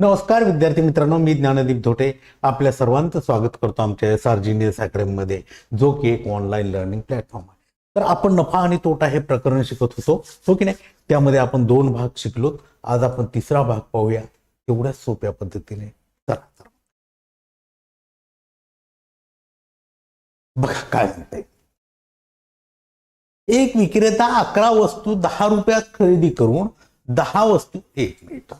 नमस्कार विद्यार्थी मित्रांनो मी ज्ञानदीप धोटे. आपल्या सर्वांचं स्वागत करतो आमच्या एस आर जीनियस अकॅडमीमध्ये जो की एक ऑनलाईन लर्निंग प्लॅटफॉर्म आहे. तर आपण नफा आणि तोटा हे प्रकरण शिकत होतो हो की नाही? त्यामध्ये आपण दोन भाग शिकलो आज आपण तिसरा भाग पाहूया. तेवढ्या सोप्या पद्धतीने. चला बघा काय म्हणते. एक विक्रेता अकरा वस्तू दहा रुपयात खरेदी करून दहा वस्तू एक मिळतात.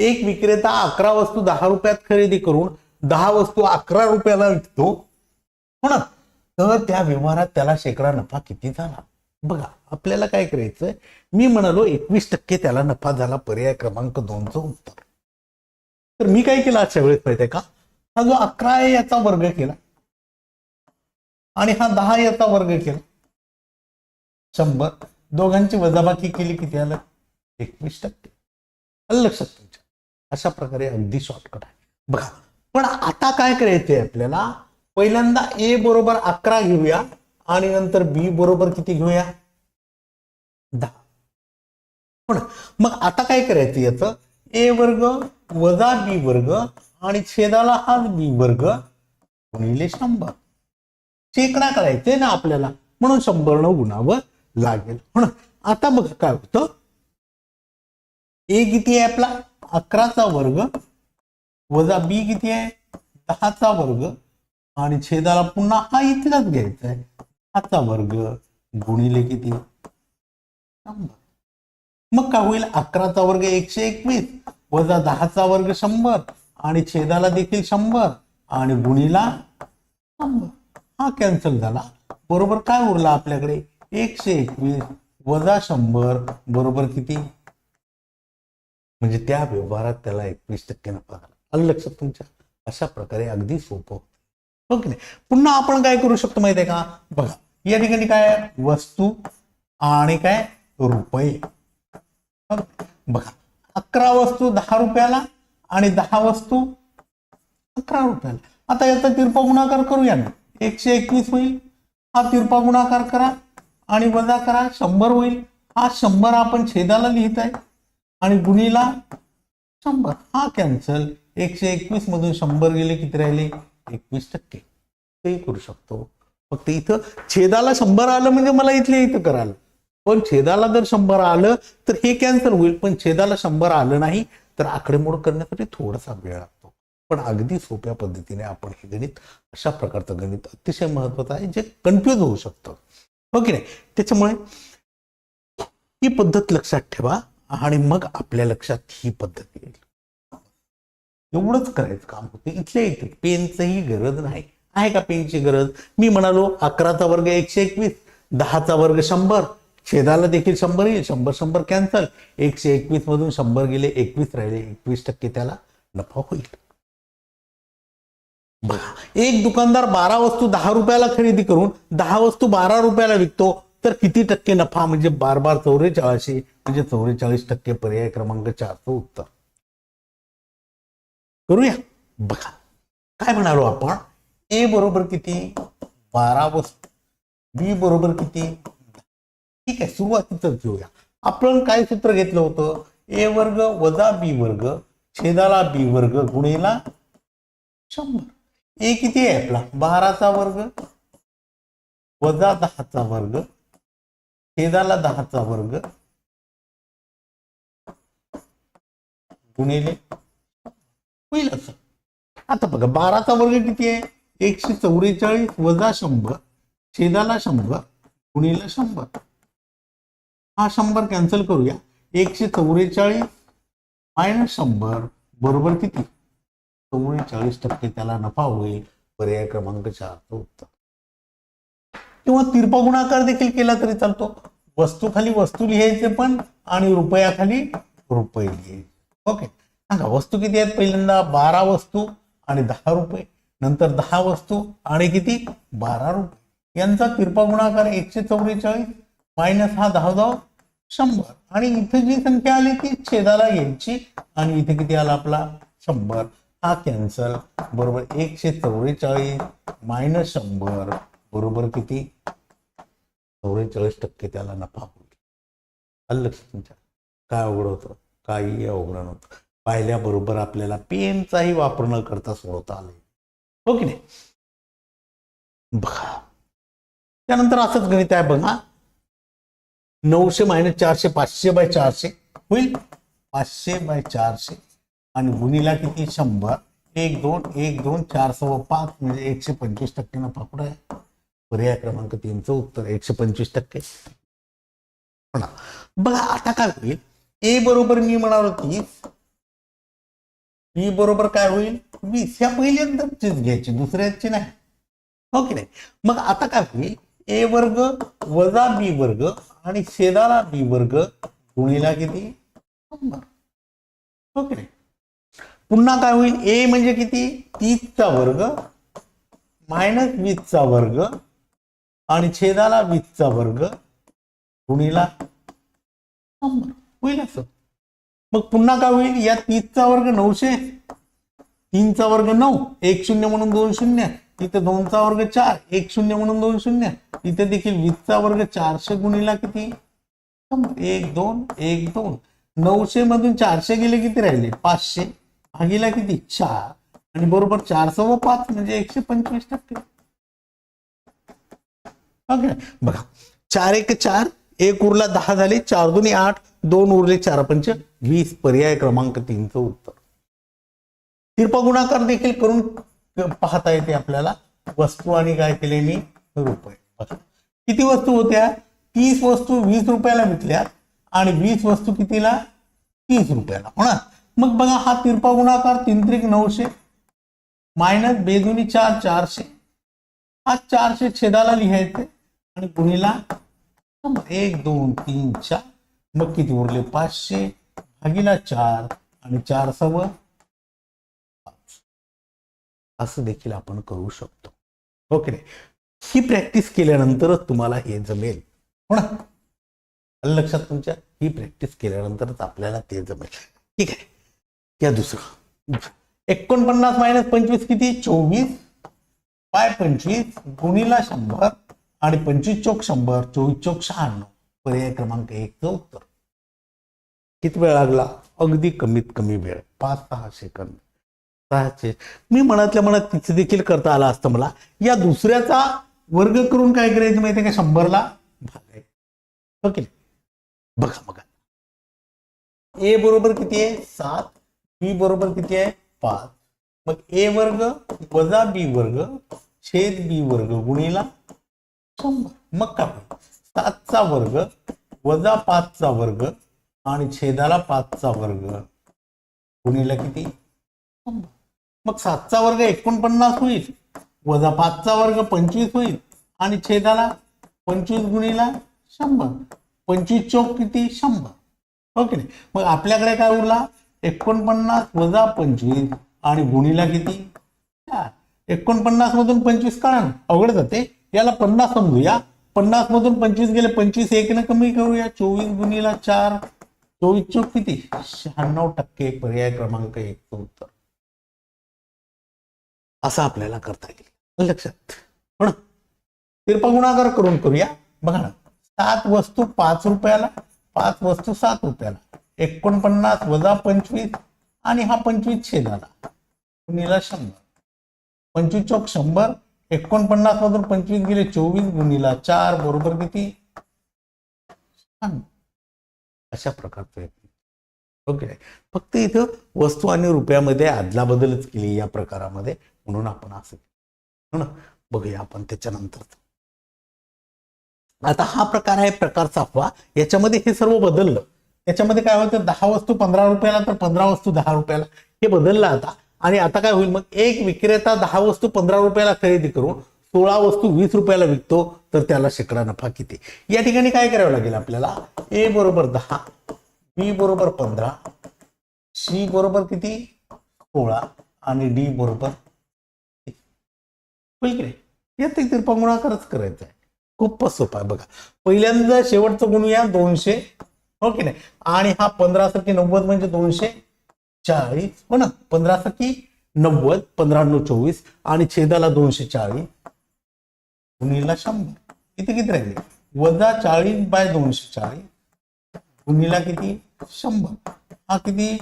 एक विक्रेता अकरा वस्तू दहा रुपयात खरेदी करून दहा वस्तू अकरा रुपयाला विकतो. हो ना तर त्या व्यवहारात त्याला शेकडा नफा किती झाला? बघा आपल्याला काय करायचंय? मी म्हणालो एकवीस टक्के त्याला नफा झाला पर्याय क्रमांक दोनचं उत्तर. तर मी काय केलं अशा वेळेस माहितीये का? हा जो अकरा आहे याचा वर्ग केला. आणि हा दहा याचा वर्ग केला. शंभर. दोघांची वजाबाकी केली किती आलं? एकवीस टक्के. लक्षात तुमच्या? अशा प्रकारे अगदी शॉर्टकट आहे. बघा पण आता काय करायचंय आपल्याला? पहिल्यांदा ए बरोबर अकरा घेऊया आणि नंतर बी बरोबर किती घेऊया? दहा. पण मग आता काय करायचं याचं? ए वर्ग वजा बी वर्ग आणि छेदाला हाच बी वर्ग गुणिले शंभर. शेकडा करायचे ना आपल्याला. म्हणून शंभर न गुणावं लागेल. म्हणून आता बघा काय होतं? ए किती आहे आपला? अकराचा वर्ग वजा बी किती आहे? दहाचा वर्ग. आणि छेदाला पुन्हा हा इथलाच घ्यायचा आहे. दहाचा वर्ग गुणिले किती? मग काय होईल? अकराचा वर्ग एकशे एकवीस वजा दहाचा वर्ग शंभर आणि छेदाला देखील शंभर आणि गुणीला शंभर. हा कॅन्सल झाला. बरोबर काय उरला आपल्याकडे? एकशे एकवीस वजा शंभर बरोबर किती? म्हणजे त्या व्यवहारात त्याला एकवीस टक्के नफा झाला. आलं लक्षात तुमच्या? अशा प्रकारे अगदी सोपं हो की नाही? पुन्हा आपण काय करू शकतो माहितीये का? बघा या ठिकाणी काय वस्तू आणि काय? रुपये. हो बघा अकरा वस्तू दहा रुपयाला आणि दहा वस्तू अकरा रुपयाला. आता याचा तिरपा गुणाकार करूया ना. एकशे एकवीस होईल हा तिरपा गुणाकार करा आणि वजा करा शंभर होईल. हा शंभर आपण छेदाला लिहित आहे आणि गुणीला शंभर. हा कॅन्सल एकशे एकवीस मधून शंभर गेले किती राहिले? एकवीस टक्के. तेही करू शकतो. फक्त इथं छेदाला शंभर आलं म्हणजे मला इथले इथं करायला. पण छेदाला जर शंभर आलं तर हे कॅन्सल होईल. पण छेदाला शंभर आलं नाही तर आकडेमोड करण्यासाठी थोडासा वेळ लागतो. पण अगदी सोप्या पद्धतीने आपण हे गणित अशा प्रकारचं गणित अतिशय महत्वाचं आहे जे कन्फ्युज होऊ शकतं. हो की नाही? त्याच्यामुळे ही पद्धत लक्षात ठेवा. आणि मग आपल्या लक्षात ही पद्धत येईल. एवढंच करायचं काम होतं. इथल्या इथे पेनचंही गरज नाही. आहे का पेनची गरज? मी म्हणालो अकराचा वर्ग एकशे एकवीस दहाचा वर्ग शंभर. छेदाला देखील शंभर येईल. शंभर शंभर कॅन्सल एकशे एकवीस मधून शंभर गेले एकवीस राहिले एकवीस टक्के त्याला नफा होईल. बघा एक दुकानदार बारा वस्तू दहा रुपयाला खरेदी करून दहा वस्तू बारा रुपयाला विकतो तर किती टक्के नफा म्हणजे बार बार चौवेचाळीसशे म्हणजे चौवेचाळीस टक्के पर्याय क्रमांक चारचं उत्तर. करूया. बघा. काय म्हणालो आपण? ए बरोबर किती? बारा वस्तू. बी बरोबर किती? ठीक आहे सुरुवातीतच घेऊया. आपण काय सूत्र घेतलं होतं? ए वर्ग वजा बी वर्ग छेदाला बी वर्ग गुणेला शंभर. ए किती आहे आपला? बाराचा वर्ग. वजा दहाचा वर्ग. छेदाला दहाचा वर्ग. गुणिले. होईल आता बघा बाराचा वर्ग किती आहे? एकशे चौवेचाळीस वजा शंभर. छेदाला शंभर गुणिले शंभर. हा शंभर कॅन्सल करूया. एकशे चौवेचाळीस मायनस शंभर बरोबर किती? चौवेचाळीस टक्के त्याला नफा होईल पर्याय क्रमांक चारचं उत्तर किंवा तिरपा गुणाकार देखील केला तरी चालतो. वस्तू खाली वस्तू लिहायचे पण आणि रुपयाखाली रुपये लिहायचे. ओके. सांगा वस्तू किती आहेत पहिल्यांदा? बारा वस्तू आणि दहा रुपये. नंतर दहा वस्तू आणि किती? बारा रुपये. यांचा तिरपा गुणाकार एकशे चौवेचाळीस मायनस हा दहा दहा शंभर. आणि इथे जी संख्या आली ती छेदाला यायची आणि इथे किती आला आपला? शंभर. हा कॅन्सल बरोबर एकशे चौवेचाळीस मायनस शंभर. बरोबर किती? चौवेचाळीस टक्के त्याला नफा होईल आलं लक्षात तुमच्या. काय अवघड होतं? काही अवघड नव्हतं. पाहिल्याबरोबर आपल्याला पेनचाही वापर न करता सोडवता आले हो की नाही? बघा. त्यानंतर असंच गणित आहे बघा. नऊशे मायनस चारशे पाचशे बाय चारशे. होईल? पाचशे बाय चारशे. आणि गुणीला किती? शंभर. एक दोन एक दोन चार सव्वा पाच. म्हणजे एकशे पंचवीस टक्के नफा कुठं आहे? पर्याय क्रमांक तीनचं उत्तर एकशे पंचवीस टक्के. म्हणा बघा आता काय होईल? ए बरोबर मी म्हणालो तीस बी बरोबर काय होईल? वीस. ह्या पहिल्यांदाचीच घ्यायची दुसऱ्याची नाही. हो की नाही? मग आता काय होईल? ए वर्ग वजा बी वर्ग आणि शेदाला बी वर्ग गुणीला किती? शंभर. हो की नाही? पुन्हा काय होईल? ए म्हणजे किती? तीसचा वर्ग मायनस वीसचा वर्ग आणि छेदाला वीसचा वर्ग गुणीला शंभर होईल असं. मग पुन्हा काय होईल? या तीसचा वर्ग नऊशे तीनचा वर्ग नऊ एक शून्य म्हणून दोन शून्य इथे दोनचा वर्ग चार एक शून्य म्हणून दोन शून्य इथे देखील वीसचा वर्ग चारशे गुणीला किती? एक दोन एक दोन. नऊशे मधून चारशे गेले किती राहिले? पाचशे. भागीला किती? चार. आणि बरोबर चार सव्वा पाच म्हणजे एकशे पंचवीस टक्के. ओके. बघा चार एक चार एक उरला दहा झाले चार दोन्ही आठ दोन उरले चार. पंच वीस पर्याय क्रमांक तीनचं उत्तर. तिरपा गुणाकार देखील करून पाहता येते आपल्याला. वस्तू आणि काय केले मी रुपये किती वस्तू होत्या? तीस वस्तू वीस रुपयाला विकल्या आणि वीस वस्तू कितीला? तीस रुपयाला. हो ना? मग बघा हा तिरपा गुणाकार तीन त्रिक नऊशे मायनस बेदुनी चार चारशे. हा चारशे छेदाला लिहायचे. आणि गुणीला एक दोन तीन चार. मग किती उरले? पाचशे. भागीला चार आणि चार सव असं देखील आपण करू शकतो. ओके. ही प्रॅक्टिस केल्यानंतरच तुम्हाला हे जमेल. हो ना? लक्षात तुमच्या? ही प्रॅक्टिस केल्यानंतरच आपल्याला ते जमेल. ठीक आहे. या दुसरं. एकोणपन्नास मायनस पंचवीस किती? चोवीस. पाय पंचवीस. गुणीला शंभर. आणि पंचवीस चौक शंभर चोवीस चौक शहाण्णव पर्याय क्रमांक एकचं उत्तर. किती वेळ लागला? अगदी कमीत कमी वेळ. पाच सहा सेकंद सहाशे. मी मनातल्या मनात तिथे देखील करता आला असतं मला. या दुसऱ्याचा वर्ग करून काय करायचं माहितीये का? शंभरला भागायचं. हो ओके बघा बघा. ए बरोबर किती आहे? सात. बी बरोबर किती आहे? पाच. मग ए वर्ग वजा बी वर्ग छेद बी वर्ग गुणीला मग काय? होईल? सातचा वर्ग वजा पाचचा वर्ग आणि छेदाला पाचचा वर्ग. गुणीला किती? मग सातचा वर्ग एकोणपन्नास होईल. वजा पाचचा वर्ग पंचवीस होईल. आणि छेदाला पंचवीस गुणीला शंभर. पंचवीस चौक किती? शंभर. हो ओके नाही? मग आपल्याकडे काय उरला? एकोणपन्नास वजा पंचवीस आणि गुणीला किती? चार. एकोणपन्नास मधून पंचवीस काढा अवघड जाते. याला पन्नास समजूया. पन्नास मधून पंचवीस गेले पंचवीस एक न कमी करूया. चोवीस गुणीला चार. चोवीस चौक किती? शहाण्णव टक्के पर्याय क्रमांक एक उत्तर. असं आपल्याला करता येईल. लक्षात? हो तिरपा गुणाकार करून करूया. बघा ना. सात वस्तू पाच रुपयाला पाच वस्तू सात रुपयाला. एकोणपन्नास वजा पंचवीस आणि हा पंचवीस छेदाला. गुणीला शंभर. पंचवीस चौक शंभर एकोणपन्नास मधून पंचवीस गेले चोवीस गुणीला चार बरोबर किती? अशा प्रकारचं ओके. फक्त इथं वस्तू आणि रुपयामध्ये अदलाबदलच केली या प्रकारामध्ये म्हणून आपण असं हो ना? बघूया आपण त्याच्यानंतर. आता हा प्रकार आहे प्रकार सातवा याच्यामध्ये हे सर्व बदललं. याच्यामध्ये काय होतं? दहा वस्तू पंधरा रुपयाला तर पंधरा वस्तू दहा रुपयाला. हे बदललं आता. आणि आता काय होईल? मग एक विक्रेता दहा वस्तू पंधरा रुपयाला खरेदी करून सोळा वस्तू वीस रुपयाला विकतो तर त्याला शेकडा नफा किती? या ठिकाणी काय करावं लागेल आपल्याला? ए बरोबर दहा बी बरोबर पंधरा सी बरोबर किती? सोळा आणि डी बरोबर होईल की नाही? यात आहे. खूपच सोपा आहे. बघा पहिल्यांदा शेवटचं गुणूया दोनशे. हो की नाही? आणि हा पंधरा सकी नव्वद म्हणजे दोनशे. चाळीस हो ना? पंधरा सकी नव्वद पंधरा नऊ चोवीस आणि छेदाला दोनशे चाळीस. गुणीला शंभर. किती किती राहिले? वजा चाळीस बाय दोनशे चाळीस. गुणीला किती? शंभर. हा किती?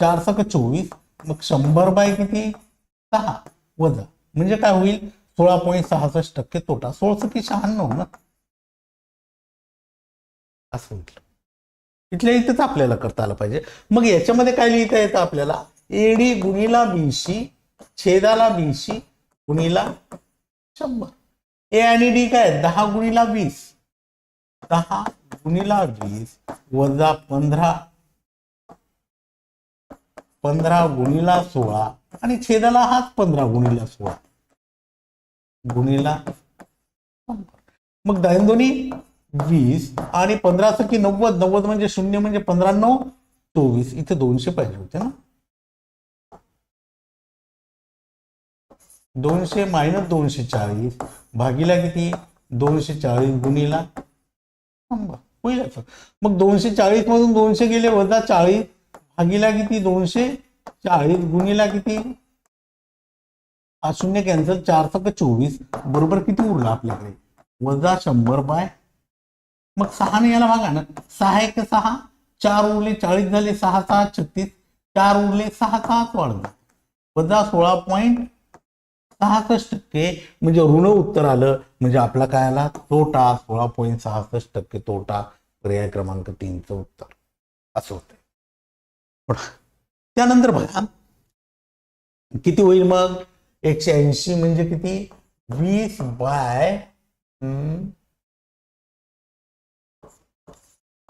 चार सक चोवीस? मग शंभर बाय किती? सहा. वजा. म्हणजे काय होईल? सोळा पॉईंट सहासष्ट टक्के तोटा. सोळा की शहाण्णव ना? असं होईल. इथल्या इथंच आपल्याला करता आलं पाहिजे. मग याच्यामध्ये काय लिहिता येतं आपल्याला? एडी गुणीला बीशी छेदाला बीशी गुणीला शंभर. ए आणि डी काय? दहा गुणीला वीस. दहा गुणीला वीस वजा पंधरा. पंधरा गुणीला सोळा आणि छेदाला हाच पंधरा गुणीला सोळा. गुणीला मग दोन्ही? वीस आणि पंधरा की नव्वद नव्वद म्हणजे शून्य म्हणजे पंधरा नऊ चोवीस. इथे दोनशे पाहिजे होते ना. दोनशे मायनस दोनशे चाळीस भागीला किती? दोनशे चाळीस गुणीला होईल मग दोनशे चाळीस मधून दोनशे गेले वजा चाळीस भागीला किती? दोनशे चाळीस गुणीला किती? हा शून्य कॅन्सल चार सक चोवीस. बरोबर किती उरला आपल्याकडे? वजा शंभर बाय मग सहाने याला भागा ना. सहा एक सहा चार उरले चाळीस झाले सहा सहा छत्तीस. चार उरले सहा सहाच वाढले. वजा सोळा पॉईंट सहासष्ट टक्के. म्हणजे ऋण उत्तर आलं. म्हणजे आपला काय आला? तोटा. सोळा पॉईंट सहासष्ट टक्के तोटा. पर्याय क्रमांक तीनचं उत्तर. असं होतं त्यानंतर बघा. किती होईल मग? एकशे ऐंशी म्हणजे किती? वीस बाय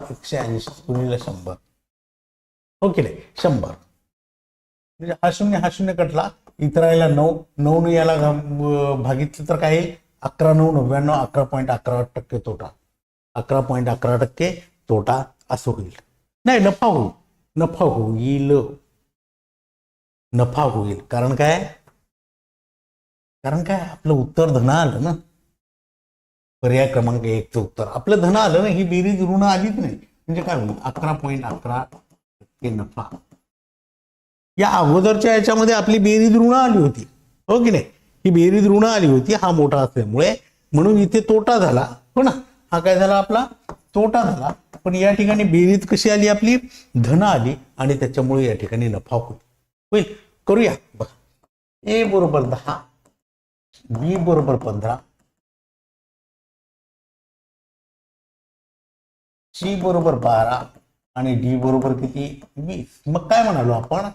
एकशे ऐंशी गुणिले शंभर. हो की नाही शंभर. म्हणजे हा शून्य हा शून्य कटला. इतर राहिला नऊ नऊ याला भागितलं तर काय अकरा नऊ नव्याण्णव अकरा पॉईंट अकरा टक्के तोटा. अकरा पॉईंट अकरा टक्के तोटा असं होईल. नाही नफा होईल. नफा होईल. नफा होईल. कारण काय? कारण काय? आपलं उत्तर धन आलं ना. पर्याय क्रमांक एकचं उत्तर. आपलं धन आलं ना ही बेरीज ऋण आलीच नाही. म्हणजे काय होईल? अकरा पॉईंट अकरा टक्के नफा. या अगोदरच्या याच्यामध्ये आपली बेरीज ऋण आली होती. हो की नाही? ही बेरीज ऋण आली होती हा मोठा असल्यामुळे. म्हणून इथे तोटा झाला. हो ना? हा काय झाला आपला? तोटा झाला. पण या ठिकाणी बेरीज कशी आली आपली? धन आली आणि त्याच्यामुळे या ठिकाणी नफा होईल. होईल? करूया. बघा. ए बरोबर दहा. बी बरोबर पंधरा. सी बरोबर बारा आणि डी बरोबर किती? वीस. मग काय म्हणालो आपण?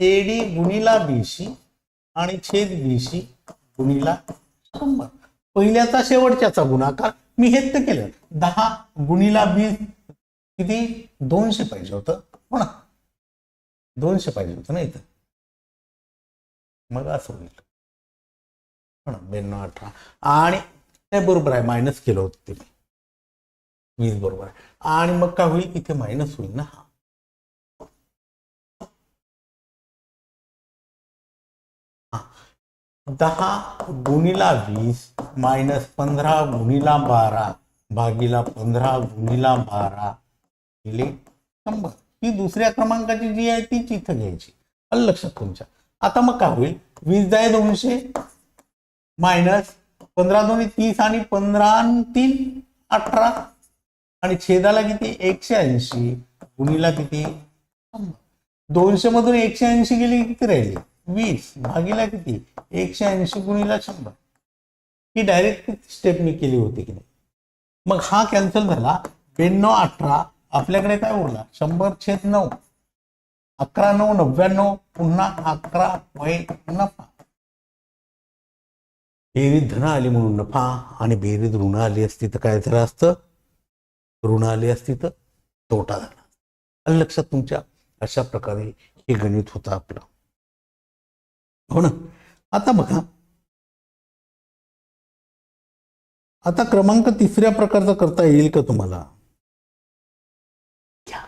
एडी गुणीला बीसी आणि छेद बीसी गुणीला शंभर. पहिल्याचा शेवटच्याचा गुणाकार मी हेच तर केलं. दहा गुणीला वीस किती? दोनशे पाहिजे होतं. हो ना? दोनशे पाहिजे होतं ना इथं मग असं होईल. हो ना? ब्याण्णव अठरा. आणि ते बरोबर आहे मायनस केलं होतं ते. वीस बरोबर आहे. आणि मग काय होईल? इथे मायनस होईल ना हा. दहा गुणीला वीस मायनस पंधरा गुणीला बारा भागीला पंधरा गुणीला बारा गेले शंभर. ही दुसऱ्या क्रमांकाची जी आहे तीच इथं घ्यायची. लक्षात तुमच्या. आता मग काय होईल? वीस जाय दोनशे मायनस पंधरा दोन्ही तीस आणि पंधरा तीन अठरा. आणि छेदाला किती? एकशे ऐंशी. गुणीला किती? दोनशे मधून एकशे ऐंशी गेली किती राहिली? वीस. भागीला किती? एकशे ऐंशी गुणीला शंभर. ही डायरेक्ट स्टेप मी केली होती की नाही? मग हा कॅन्सल झाला. ब्याण्णव अठरा. आपल्याकडे काय उरला? शंभर छेद नऊ. अकरा नऊ नव्याण्णव पुन्हा अकरा पॉईंट नफा. बेरीत धन आली म्हणून नफा आणि बेरीत ऋण आली असती तर काय झालं असतं? ऋण आली असती तर तोटा झाला आणि लक्षात तुमच्या अशा प्रकारे हे गणित होतं आपलं. हो ना? आता बघा. आता क्रमांक तिसऱ्या प्रकारचा करता येईल का तुम्हाला? घ्या.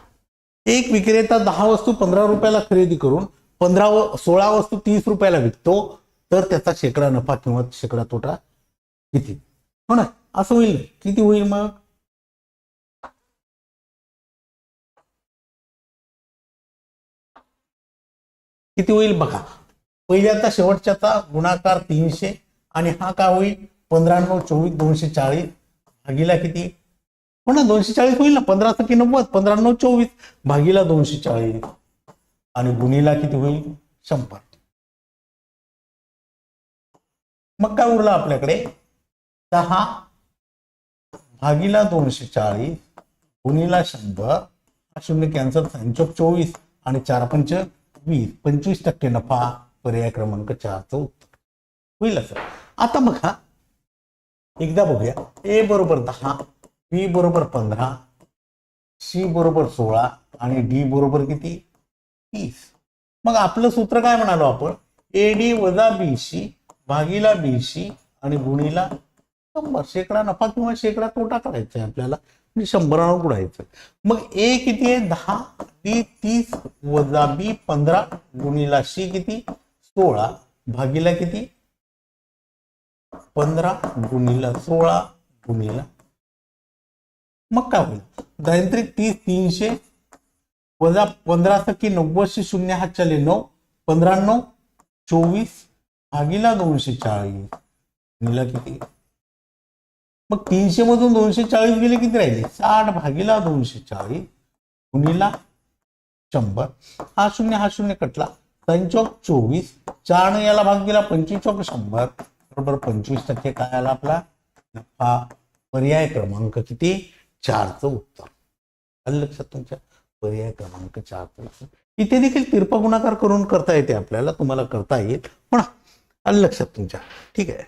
एक विक्रेता दहा वस्तू पंधरा रुपयाला खरेदी करून पंधरा व सोळा वस्तू तीस रुपयाला विकतो तर त्याचा शेकडा नफा किंवा शेकडा तोटा किती? हो ना? असं होईल. ना? किती होईल मग? किती होईल बघा. पहिल्याचा शेवटच्याचा गुणाकार तीनशे आणि हा काय होईल? पंधराण्णव चोवीस दोनशे चाळीस. भागीला किती? हो ना दोनशे चाळीस होईल ना? पंधरा सकी नव्वद पंधराण्णव चोवीस. भागीला दोनशे चाळीस. आणि गुणीला किती होईल? शंभर. मग काय उरलं आपल्याकडे? दहा. भागीला दोनशे चाळीस. गुणीला शंभर. हा शून्य कॅन्सर संचोक चोवीस. आणि चार पंच वीस पंचवीस टक्के नफा पर्याय क्रमांक चारचं उत्तर. होईल असं? आता बघा. एकदा बघूया. ए बरोबर दहा बी बरोबर पंधरा सी बरोबर सोळा आणि डी बरोबर किती? तीस. मग आपलं सूत्र काय म्हणालो आपण? ए डी वजा बी सी भागीला बी सी आणि गुणीला शंभर. शेकडा नफा किंवा शेकडा तोटा करायचा आहे आपल्याला. आणि शंभरानं उडायचं मग ए किती आहे? दहा. बी तीस वजा बी पंधरा गुणिला सी किती? सोळा भागीला किती? पंधरा गुणीला सोळा गुणीला. मग काय होईल? दारिद्र्य तीस तीनशे वजा पंधरा टक्के नव्वदशे शून्य हा चले नऊ पंधरा नऊ चोवीस भागीला दोनशे चाळीस गुणिला किती? मग तीनशे मधून दोनशे चाळीस गेले किती राहिले? साठ भागीला दोनशे चाळीस गुणीला शंभर. हा शून्य हा शून्य कटला. पंचोक चोवीस. चार याला भाग दिला पंचवीस चौक शंभर. बरोबर पंचवीस टक्के काय आला आपला? नफा पर्याय क्रमांक किती? चारचं उत्तर. आलं लक्षात तुमच्या? पर्याय क्रमांक चारचं उत्तर. इथे देखील तिरपा गुणाकार करून करता येते आपल्याला तुम्हाला करता येईल. पण आलं लक्षात तुमच्या. ठीक आहे.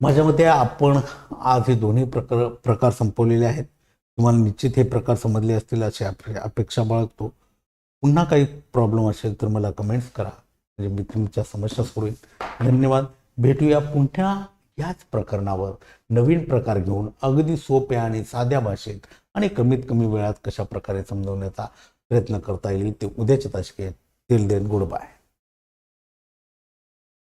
माझ्या मते आपण आज हे दोन्ही प्रकार प्रकार संपवलेले आहेत. तुम्हाला निश्चित हे प्रकार समजले असतील अशी अपे- अपेक्षा बाळगतो. पुन्हा काही प्रॉब्लेम असेल तर मला कमेंट्स करा. म्हणजे मी तुमच्या समस्या सोडवेन. धन्यवाद. भेटूया पुन्हा याच प्रकरणावर. नवीन प्रकार घेऊन अगदी सोप्या आणि साध्या भाषेत आणि कमीत कमी वेळात कशा प्रकारे समजवण्याचा प्रयत्न करता येईल ते उद्याच्या तासिकेत. Till then good bye